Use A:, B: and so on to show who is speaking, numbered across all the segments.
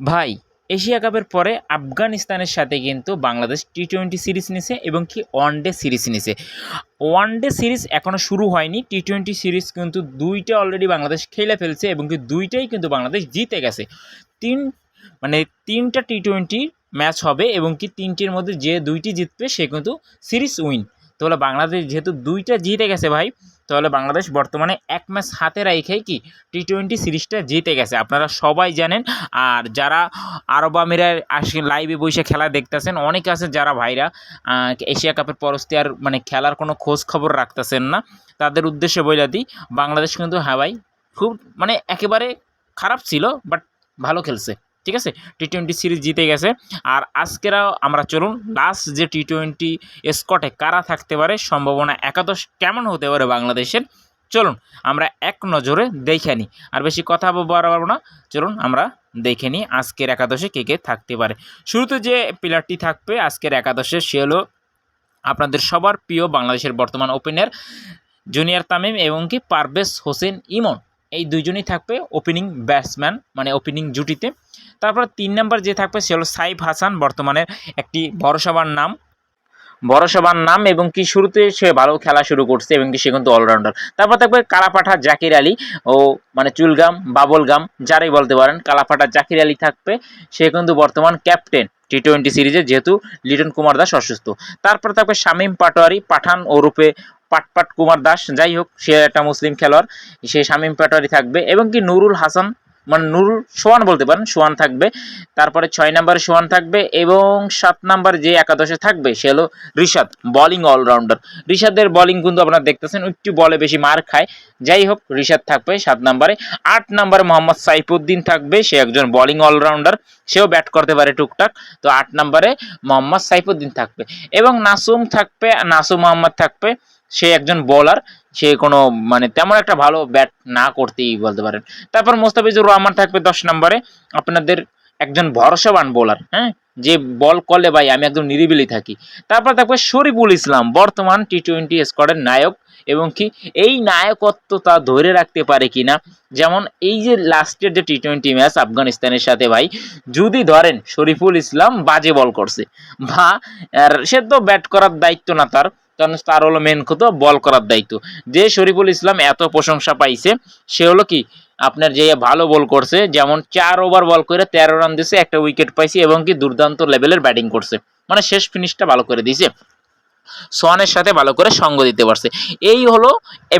A: ভাই, এশিয়া কাপের পরে আফগানিস্তানের সাথে কিন্তু বাংলাদেশ টি টোয়েন্টি সিরিজ নিছে এবং কি ওয়ান ডে সিরিজ নিছে। ওয়ান ডে সিরিজ এখনও শুরু হয়নি। টি টোয়েন্টি সিরিজ কিন্তু দুইটা অলরেডি বাংলাদেশ খেলে ফেলছে এবং কি দুইটাই কিন্তু বাংলাদেশ জিতে গেছে। তিন মানে তিনটা টি টোয়েন্টি ম্যাচ হবে এবং কি তিনটির মধ্যে যে দুইটি জিতবে সে কিন্তু সিরিজ উইন তাহলে বাংলাদেশ যেহেতু দুইটা জিতে গেছে ভাই তাহলে বাংলাদেশ বর্তমানে এক ম্যাচ হাতে রাইখেই কি টি টোয়েন্টি সিরিজটা জিতে গেছে। আপনারা সবাই জানেন, আর যারা আরব আমিরার আসে লাইভে বসে খেলা দেখতেছেন, অনেকে আছে যারা ভাইরা এশিয়া কাপের পরস্তি আর মানে খেলার কোনো খোঁজ খবর রাখতেছেন না, তাদের উদ্দেশ্যে বলে দিই, বাংলাদেশ কিন্তু হ্যাঁ ভাই, খুব মানে একেবারে খারাপ ছিল বাট ভালো খেলছে। ঠিক আছে? টি টোয়েন্টি সিরিজ জিতে গেছে। আর আজকেরাও আমরা চলুন লাস্ট যে টি টোয়েন্টি স্কটে কারা থাকতে পারে, সম্ভাবনা একাদশ কেমন হতে পারে বাংলাদেশের? চলুন, আমরা এক নজরে দেখে নিই আর বেশি কথা বাড়াবো না। চলুন, আমরা দেখে নিই আজকের একাদশে কে কে থাকতে পারে। শুরুতে যে প্লেয়ারটি থাকবে আজকের একাদশে, সে হলো আপনাদের সবার প্রিয় বাংলাদেশের বর্তমান ওপেনার জুনিয়র তামিম এবং কি পারভেজ হোসেন ইমন। এই দুইজনই থাকবে ওপেনিং ব্যাটসম্যান মানে ওপেনিং জুটিতে। তারপর তিন নম্বর যে থাকবে সে হলো সাইফ হাসান, বর্তমানে একটি ভরসাবার নাম। ভরসাবার নাম এবং কি শুরুতে সে ভালো খেলা শুরু করছে এবং কি সে কিন্তু অলরাউন্ডার তারপর থাকবে কালাপাঠা জাকির আলী ও মানে চুলগাম, বাবল গাম, যারাই বলতে পারেন, কালাপাঠা জাকির আলী থাকবে। সে কিন্তু বর্তমান ক্যাপ্টেন টি টোয়েন্টি সিরিজে যেহেতু লিটন কুমার দাস অসুস্থ। তারপর থাকবে শামীম পাটোয়ারি, পাঠান ওরূপে পাটপাট কুমার দাস, যাই হোক, সে একটা মুসলিম খেলোয়াড়, সে শামীম পাটোয়ারি থাকবে এবং কি নুরুল হাসান মানে নুরুল সোয়ান বলতে পারেন সোয়ান থাকবে। তারপরে ছয় নম্বরে সোয়ান থাকবে এবং সাত নাম্বার যে একাদশে থাকবে, সে হলো ঋষাদ বোলিং অলরাউন্ডার ঋষাদের বোলিং কিন্তু আপনারা দেখতেছেন, একটু বলে বেশি মার খায়। যাই হোক ঋষাদ থাকবে সাত নম্বরে। আট নম্বরে মোহাম্মদ সাইফুদ্দিন থাকবে, সে একজন বোলিং অলরাউন্ডার সেও ব্যাট করতে পারে টুকটাক। তো আট নাম্বারে মোহাম্মদ সাইফুদ্দিন থাকবে। এবং নাসুম থাকবে, নাসুম মোহাম্মদ থাকবে। সে একজন বোলার সে কোনো মানে তেমন একটা ভালো ব্যাট না করতেই বলতে পারেন। তারপর মোস্তাফিজুর রহমান থাকবে দশ নম্বরে, আপনাদের একজন ভরসাবান বোলার হ্যাঁ? যে বল করলে ভাই আমি একদম নিরিবিলি থাকি। তারপর থাকবে শরীফুল ইসলাম, বর্তমান টি টোয়েন্টি স্কোয়াডের নায়ক এবং কি এই নায়কত্ব তা ধরে রাখতে পারে কিনা? যেমন এই যে লাস্টের যে টি টোয়েন্টি ম্যাচ আফগানিস্তানের সাথে ভাই, যদি ধরেন শরীফুল ইসলাম বাজে বল করছে, বা সে তো ব্যাট করার দায়িত্ব না তার কারণ তার হলো মেন কথা বল করার দায়িত্ব। যে শরীফুল ইসলাম এত প্রশংসা পাইছে, সে হলো কি? আপনার যে ভালো বল করছে, যেমন চার ওভার বল করে তেরো রান দিছে, একটা উইকেট পাইছে এবং কি দুর্দান্ত লেভেলের ব্যাটিং করছে। মানে শেষ ফিনিশটা ভালো করে দিয়েছে। সোয়ানের সাথে ভালো করে সঙ্গ দিতে পারছে। এই হলো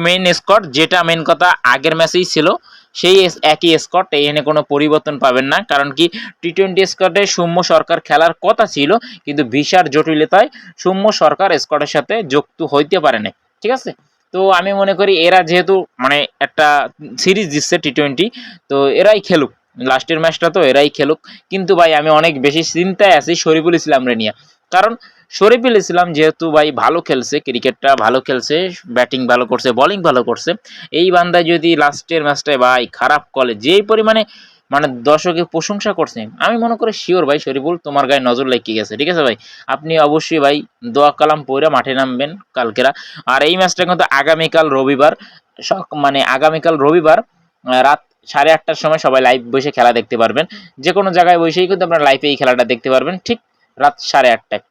A: মেইন স্কট যেটা মেন কথা আগের ম্যাচেই ছিল। সেই একই স্কট এখানে কোনো পরিবর্তন পাবেন না। কারণ কি টি টোয়েন্টি স্কটে সৌম্য সরকার খেলার কথা ছিল, কিন্তু ভিসার জটিলতায় সৌম্য সরকার স্কটের সাথে যুক্ত হইতে পারে না ঠিক আছে? তো আমি মনে করি, এরা যেহেতু মানে একটা সিরিজ দিচ্ছে টি টোয়েন্টি তো এরাই খেলুক। লাস্টের ম্যাচটা তো এরাই খেলুক। কিন্তু ভাই, আমি অনেক বেশি চিন্তায় আছি, শরীফুল ইসলামরে নিয়ে। কারণ শরীফুল ইসলাম যেহেতু ভাই ভালো খেলছে, ক্রিকেটটা ভালো খেলছে, ব্যাটিং ভালো করছে বোলিং ভালো করছে, এই বান্দায় যদি লাস্টের ম্যাচটায় ভাই খারাপ করে যেই পরিমাণে মানে দর্শকে প্রশংসা করছে, আমি মনে করি শিওর ভাই শরীফুল তোমার গায়ে নজর লেগে গেছে, ঠিক আছে ভাই? আপনি অবশ্যই ভাই দোয়া কালাম পইরা মাঠে নামবেন কালকেরা। আর এই ম্যাচটা কিন্তু আগামীকাল রবিবার মানে আগামীকাল রবিবার রাত সাড়ে আটটার সময় সবাই লাইভ বসে খেলা দেখতে পারবেন। যে কোনো জায়গায় বসেই কিন্তু আপনারা লাইভে এই খেলাটা দেখতে পারবেন, ঠিক রাত সাড়ে আটটায়।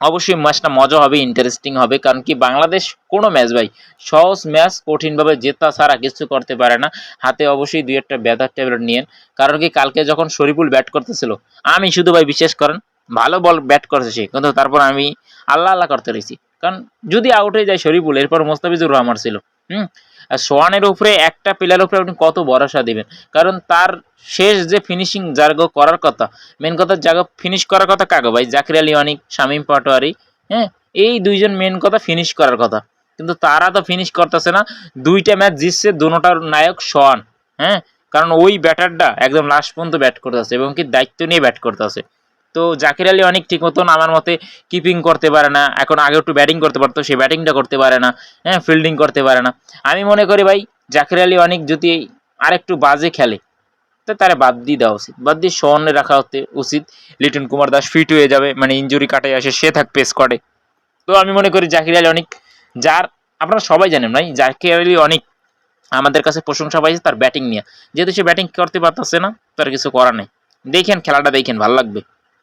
A: অবশ্যই ম্যাচটা মজা হবে ইন্টারেস্টিং হবে, কারণ কি বাংলাদেশ কোনো ম্যাচ ভাই, সহজ ম্যাচ, কঠিনভাবে জেতা ছাড়া কিছু করতে পারে না। হাতে অবশ্যই দুই একটা ব্যাধার ট্যাবলেট নিয়েন। কারণ কি কালকে যখন শরীফুল ব্যাট করতেছিল, আমি শুধু ভাই বিশ্বাস করেন, ভালো বল ব্যাট করছে সে। কিন্তু তারপর আমি আল্লাহ আল্লাহ করতে রয়েছি কারণ যদি আউট হয়ে যায় শরীফুল, এরপর মোস্তাফিজুর রহমান ছিল। হুম? আর সোয়ানের উপরে একটা প্লেয়ার উপরে আপনি কত ভরসা দেবেন? কারণ তার শেষ যে ফিনিশিং জার্গো করার কথা মেন কথা জায়গা ফিনিশ করার কথা কাগো ভাই, জাকির আলী অনিক, শামীম পাটোয়ারি হ্যাঁ? এই দুইজন মেন কথা ফিনিশ করার কথা। কিন্তু তারা তো ফিনিশ করতেছে না। দুইটা ম্যাচ জিতছে দুটার নায়ক সোয়ান হ্যাঁ? কারণ ওই ব্যাটারটা একদম লাস্ট পর্যন্ত ব্যাট করতেছে এবং কি দায়িত্ব নিয়ে ব্যাট করতেছে। তো জাকির আলী অনেক ঠিক মতন আমার মতে কিপিং করতে পারে না। এখন আগে একটু ব্যাটিং করতে পারতো, সে ব্যাটিংটা করতে পারে না। হ্যাঁ ফিল্ডিং করতে পারে না। আমি মনে করি ভাই, জাকির আলী অনেক যদি আরেকটু বাজে খেলে, তো তারা বাদ দিয়ে দেওয়া উচিত। বাদ দিয়ে সোহনে রাখা হতে উচিত। লিটন কুমার দাস ফিট হয়ে যাবে মানে ইঞ্জুরি কাটে আসে, সে থাকবে স্কোয়াডে তো আমি মনে করি জাকির আলী অনেক, যার, আপনারা সবাই জানেন ভাই, জাকির আলী অনেক আমাদের কাছে প্রশংসা পাইছে তার ব্যাটিং নিয়ে। যেহেতু সে ব্যাটিং করতে পারতেছে না, তার কিছু করার নেই। দেখেন, খেলাটা দেখেন, ভালো লাগবে।